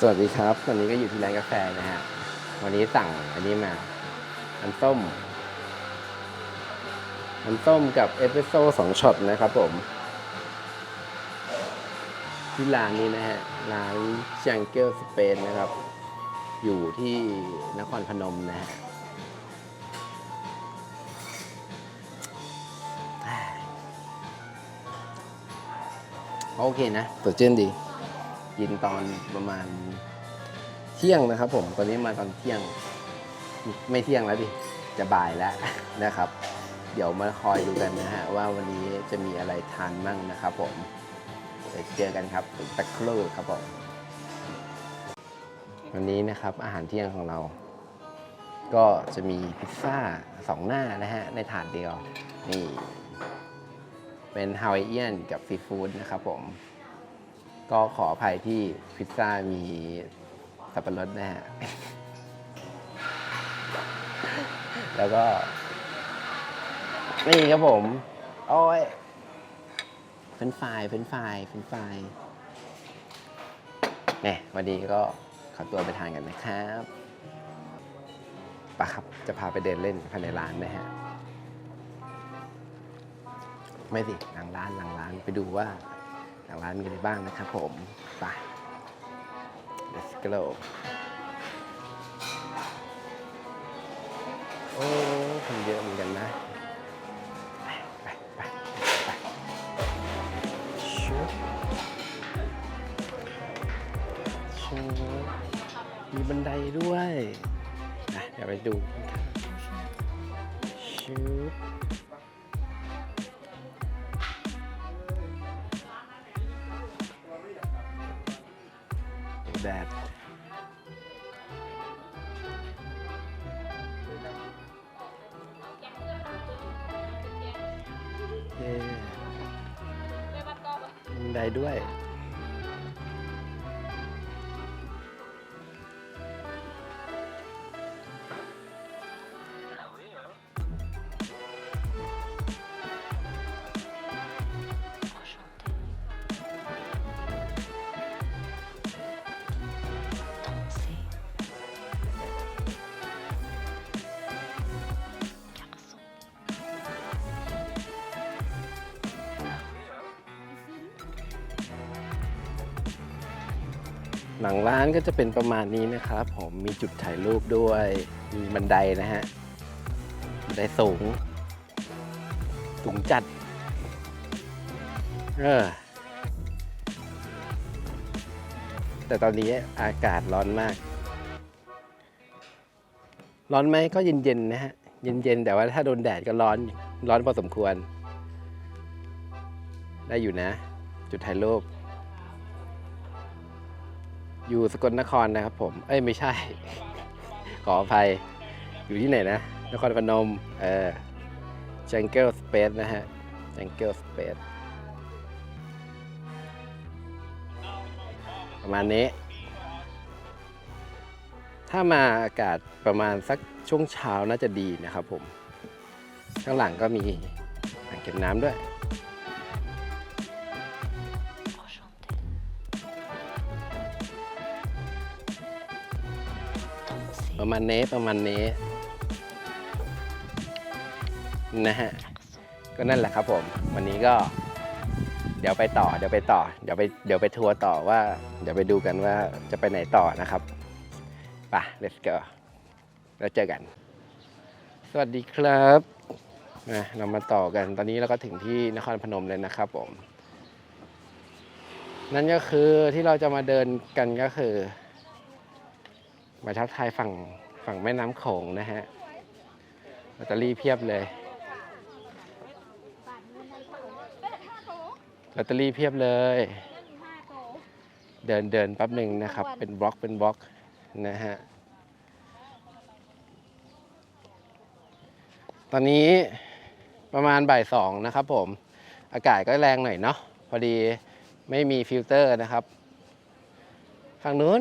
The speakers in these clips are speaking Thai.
สวัสดีครับ วันนี้ก็อยู่ที่ร้านกาแฟนะฮะ วันนี้สั่งอันนี้มา น้ำส้ม น้ำส้มกับเอสเปรสโซ่สองช็อตนะครับผม ที่ร้านนี้นะฮะ ร้านจังเกิลสเปนนะครับ อยู่ที่นครพนมนะฮะ โอเคนะสดชื่นดี กินตอนประมาณเที่ยงนะครับ ผมตอนนี้มาตอนเที่ยง ไม่เที่ยงแล้วดิจะบ่ายแล้วนะครับ เดี๋ยวมาคอยดูกันนะฮะว่าวันนี้จะมีอะไรทานมั่งนะครับ ผมเดี๋ยวเจอกันครับสักครู่ครับผมวันนี้นะครับอาหารเที่ยงของเรา ก็จะมีพิซซ่าสองหน้านะฮะในถาดเดียวนี่เป็นฮาวายเอียนกับซีฟู้ดนะครับผม ก็ขออภัยที่พิซซ่ามีสับปะรดนะฮะ แล้วก็ นี่ครับผม โอ้ยเป็นไฟเป็นไฟเป็นไฟเนี่ยวันนี้ก็ขอตัวไปทานกันนะครับปะครับ จะพาไปเดินเล่นภายในร้านนะฮะ ไม่สิหลังร้านหลังร้านไปดูว่า หลังร้านมีอะไรบ้างนะครับผม ไป let's go โอ้คนเยอะเหมือนกันนะไปไปไปไปชุบชุบมีบันไดด้วยอะเดี๋ยวไปดูชุบ ไดด้วย หลังร้านก็จะเป็นประมาณนี้นะครับ ผมมีจุดถ่ายรูปด้วย มีบันไดนะฮะบันไดสูง สูงจัด เออ แต่ตอนนี้อากาศร้อนมาก ร้อนไหมก็เย็นๆนะฮะ เย็นๆ แต่ว่าถ้าโดนแดดก็ร้อน ร้อนพอสมควร ได้อยู่นะ จุดถ่ายรูป อยู่สกลนครนะครับ ผม เอ้ยไม่ใช่ ขออภัย อยู่ที่ไหนนะ นครพนม เออ Jungle Space นะฮะ Jungle Space ประมาณนี้ ถ้ามาอากาศประมาณสักช่วงเช้าน่าจะดีนะครับผม ข้างหลังก็มีอ่างเก็บน้ำด้วย ประมาณนี้ประมาณนี้นะฮะก็นั่นแหละครับผม วันนี้ก็ เดี๋ยวไปต่อ เดี๋ยวไปต่อ เดี๋ยวไปเดี๋ยวไปทัวร์ต่อว่า เดี๋ยวไปดูกันว่าจะไปไหนต่อนะครับไป let's go แล้วเจอกัน สวัสดีครับนะเรามาต่อกันตอนนี้เราก็ถึงที่นครพนมเลยนะครับผม นั่นก็คือที่เราจะมาเดินกันก็คือ มาทักทายฝั่งฝั่งแม่น้ำโขงนะฮะลอตเตอรี่เพียบเลยลอตเตอรี่เพียบเลย เดินเดินแป๊บหนึ่งนะครับ เป็นบล็อกเป็นบล็อกนะฮะ ตอนนี้ประมาณบ่ายสองนะครับผม อากาศก็แรงหน่อยเนาะพอดีไม่มีฟิลเตอร์นะครับฝั่งนู้น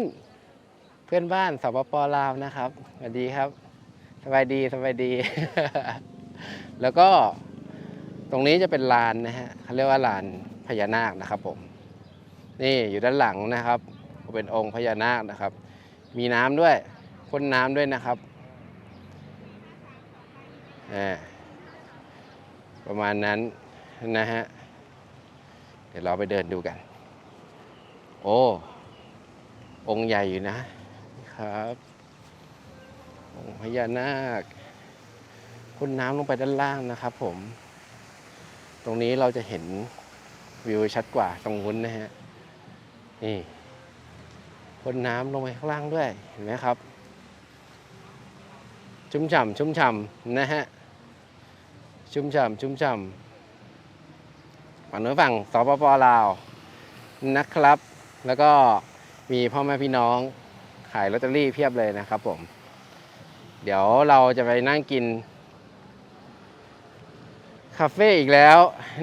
เพื่อนบ้านสปปลาวนะครับสวัสดีครับสบายดีสบายดี แล้วก็ตรงนี้จะเป็นลานนะฮะเขาเรียกว่าลานพญานาคนะครับผม นี่อยู่ด้านหลังนะครับเป็นองค์พญานาคนะครับ มีน้ำด้วยพ่นน้ำด้วยนะครับประมาณนั้นนะฮะเดี๋ยวเราไปเดินดูกัน โอ้ องค์ใหญ่อยู่นะ ครับองพญานาคพ่นน้ำลงไปด้านล่างนะครับ ผม ตรงนี้เราจะเห็นวิวชัดกว่าตรงนู้นนะฮะ นี่พ่นน้ำลงไปข้างล่างด้วย เห็นไหมครับ ชุ่มฉ่ำชุ่มฉ่ำนะฮะ ชุ่มฉ่ำชุ่มฉ่ำฝั่งโน้นฝั่งสปปลาวนะครับ แล้วก็มีพ่อแม่พี่น้อง ขายลอตเตอรี่เพียบเลยนะครับผม เดี๋ยวเราจะไปนั่งกินคาเฟ่อีกแล้ว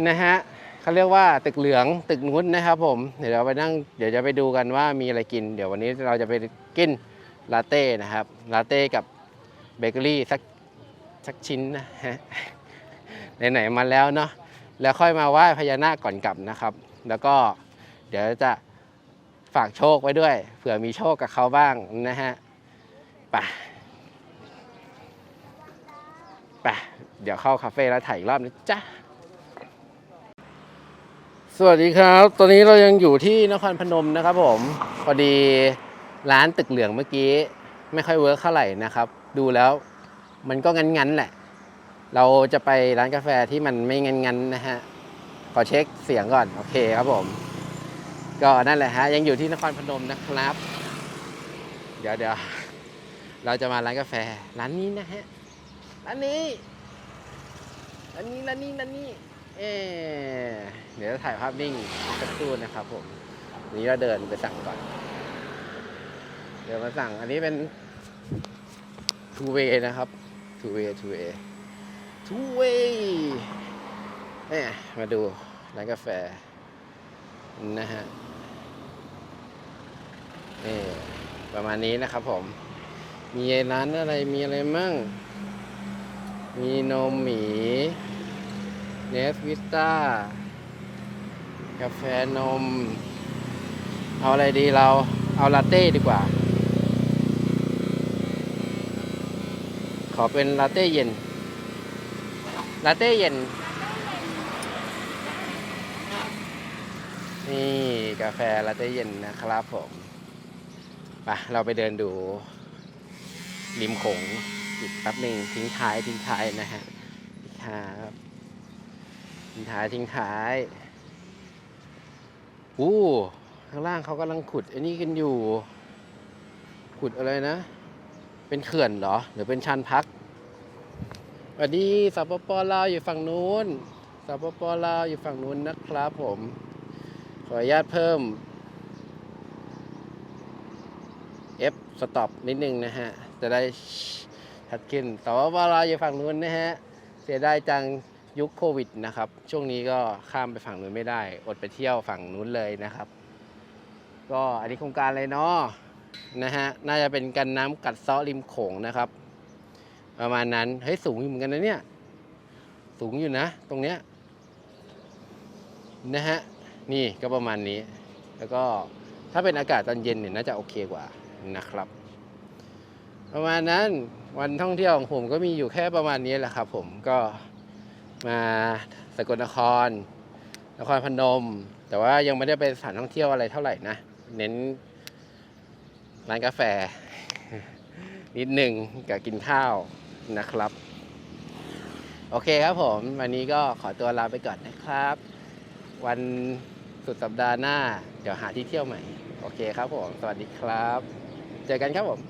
นะฮะเขาเรียกว่าตึกเหลืองตึกนุ้นนะครับผม เดี๋ยวเราไปนั่งเดี๋ยวจะไปดูกันว่ามีอะไรกิน เดี๋ยววันนี้เราจะไปกินลาเต้นะครับลาเต้กับเบเกอรี่สักสักชิ้นนะฮะไหนๆมาแล้วเนาะแล้วค่อยมาไหว้พญานาคก่อนกลับนะครับ แล้วก็เดี๋ยวจะ ฝากโชคไว้ด้วย เผื่อมีโชคกับเขาบ้างนะฮะไปไปเดี๋ยวเข้าคาเฟ่แล้วถ่ายอีกรอบนะจ๊ะ สวัสดีครับ ตอนนี้เรายังอยู่ที่นครพนมนะครับผม พอดีร้านตึกเหลืองเมื่อกี้ ไม่ค่อยเวิร์คเท่าไหร่นะครับ ดูแล้วมันก็งันๆแหละ เราจะไปร้านกาแฟที่มันไม่งันๆนะฮะ ขอเช็คเสียงก่อน โอเคครับผม ก็นั่นแหละฮะยังอยู่ที่นครพนมนะครับ เดี๋ยวเดี๋ยวเราจะมาร้านกาแฟร้านนี้นะฮะร้านนี้ร้านนี้ร้านนี้ร้านนี้เอ๊ะเดี๋ยวถ่ายภาพนิ่งสักครู่นะครับผมนนี้เราเดินไปสั่งก่อน เดี๋ยวมาสั่งอันนี้เป็น two way นะครับ two way two way two way เนี่ยมาดูร้านกาแฟนะฮะ นี่ประมาณนี้นะครับผม มีร้านอะไรมีอะไรมั่ง มีนมหมีเนสวิสต้ากาแฟนม เอาอะไรดีเราเอาลาเต้ดีกว่า ขอเป็นลาเต้เย็นลาเต้เย็น นี่กาแฟลาเต้เย็นนะครับผม ไปเราไปเดินดูริมโขงอีกแป๊บหนึ่งทิ้งท้ายทิ้งท้ายนะฮะครับทิ้งท้ายทิ้งท้ายอู้ข้างล่างเขากำลังขุดไอ้นี่กันอยู่ ขุดอะไรนะ เป็นเขื่อนเหรอ หรือเป็นชันพักสวัสดีสปปลาวอยู่ฝั่งนู้นสปปลาวอยู่ฝั่งนู้นนะครับผม ขออนุญาตเพิ่ม F สต็อปนิดนึงนะฮะ จะได้ชัดขึ้นสปปลาเวอยู่ฝั่งนู้นนะฮะ เสียดายจังยุคโควิดนะครับ ช่วงนี้ก็ข้ามไปฝั่งนู้นไม่ได้ อดไปเที่ยวฝั่งนู้นเลยนะครับ ก็อันนี้โครงการอะไรเนาะนะฮะ น่าจะเป็นกันน้ำกัดเซาะริมโขงนะครับ ประมาณนั้น เฮ้ยสูงอยู่เหมือนกันนะเนี่ย สูงอยู่นะ ตรงเนี้ยนะฮะ นี่ก็ประมาณนี้ แล้วก็ถ้าเป็นอากาศตอนเย็นเนี่ยน่าจะโอเคกว่า นะครับ ประมาณนั้นวันท่องเที่ยวของผมก็มีอยู่แค่ประมาณนี้แหละครับ ผมก็มาสกลนคร นครพนม แต่ว่ายังไม่ได้ไปสถานท่องเที่ยวอะไรเท่าไหร่นะ เน้นร้านกาแฟ นิดหนึ่งกับกินข้าวนะครับ โอเคครับผม วันนี้ก็ขอตัวลาไปก่อนนะครับ วันสุดสัปดาห์หน้า เดี๋ยวหาที่เที่ยวใหม่ โอเคครับผม สวัสดีครับ เจอกันครับผม